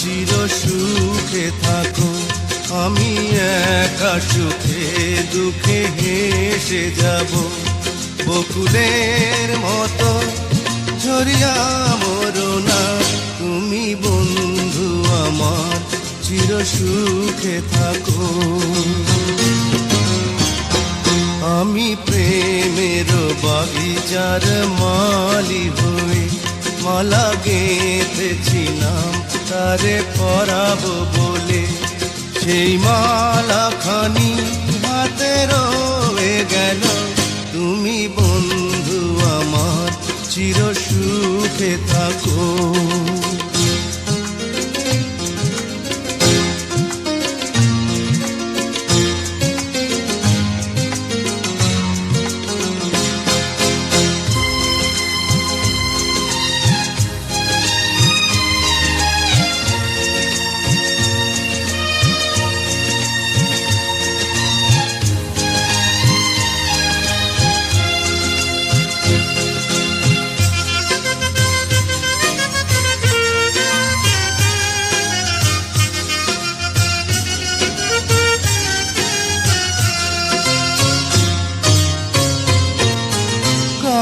চির সুখে থাকো। আমি একা সুখে দুঃখে হেসে যাব। বকুলের মতো ঝরিয়া মরো না। তুমি বন্ধু আমার চির সুখে থাকো। আমি প্রেমের বাগিচার মালি হয়ে মালা গেঁথেছিলাম, তারে পরাবো বলে। সেই মালা খানি হাতে রয়ে গেল। তুমি বন্ধু আমার, চির সুখে থাকো।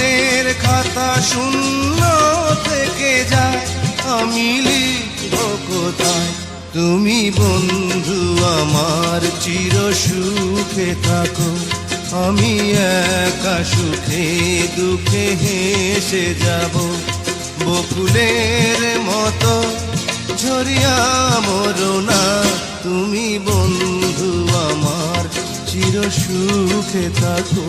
জীবনের খাতা শূন্য থেকে যায়। আমি লিখব কোথায়? তুমি বন্ধু আমার চির সুখে থাকো। আমি একা সুখে দুঃখে হেসে যাব। বকুলের মতো ঝরিয়া মরো না। তুমি বন্ধু আমার চির সুখে থাকো।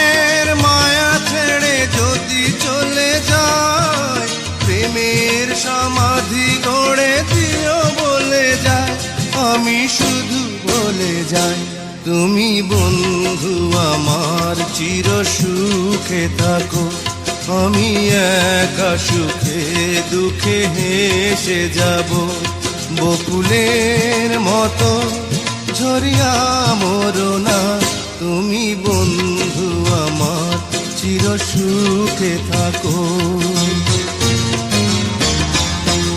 আমি শুধু বলে যাই, তুমি বন্ধু আমার চির সুখে থাকো। আমি একা সুখে দুঃখে হেসে যাব। বকুলের মতো ঝরিয়া মরো না, তুমি বন্ধু আমার চির সুখে থাকো।